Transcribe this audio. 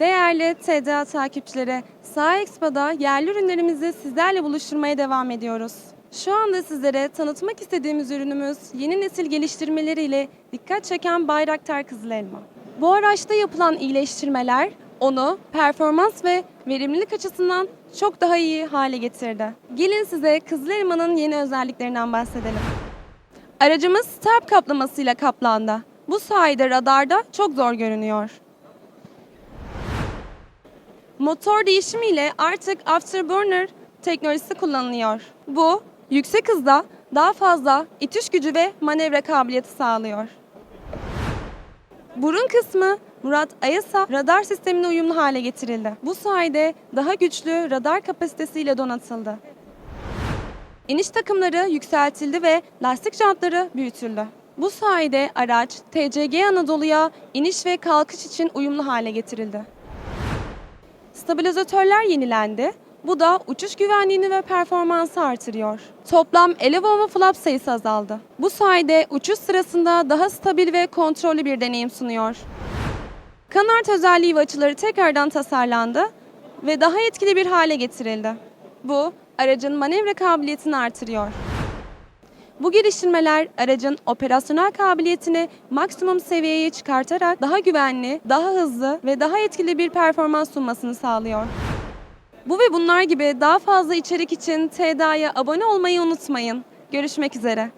Değerli TDA takipçileri, Sağ Expo'da yerli ürünlerimizi sizlerle buluşturmaya devam ediyoruz. Şu anda sizlere tanıtmak istediğimiz ürünümüz yeni nesil geliştirmeleriyle dikkat çeken Bayraktar Kızıl Elma. Bu araçta yapılan iyileştirmeler onu performans ve verimlilik açısından çok daha iyi hale getirdi. Gelin size Kızıl Elma'nın yeni özelliklerinden bahsedelim. Aracımız tarp kaplamasıyla kaplandı. Bu sayede radarda çok zor görünüyor. Motor değişimiyle artık afterburner teknolojisi kullanılıyor. Bu yüksek hızda daha fazla itiş gücü ve manevra kabiliyeti sağlıyor. Burun kısmı Murat Ayasa radar sistemine uyumlu hale getirildi. Bu sayede daha güçlü radar kapasitesiyle donatıldı. İniş takımları yükseltildi ve lastik jantları büyütüldü. Bu sayede araç TCG Anadolu'ya iniş ve kalkış için uyumlu hale getirildi. Stabilizatörler yenilendi. Bu da uçuş güvenliğini ve performansı artırıyor. Toplam elevon ve flap sayısı azaldı. Bu sayede uçuş sırasında daha stabil ve kontrollü bir deneyim sunuyor. Kanart özelliği ve açıları tekrardan tasarlandı ve daha etkili bir hale getirildi. Bu aracın manevra kabiliyetini artırıyor. Bu geliştirmeler aracın operasyonel kabiliyetini maksimum seviyeye çıkartarak daha güvenli, daha hızlı ve daha etkili bir performans sunmasını sağlıyor. Bu ve bunlar gibi daha fazla içerik için TDA'ya abone olmayı unutmayın. Görüşmek üzere.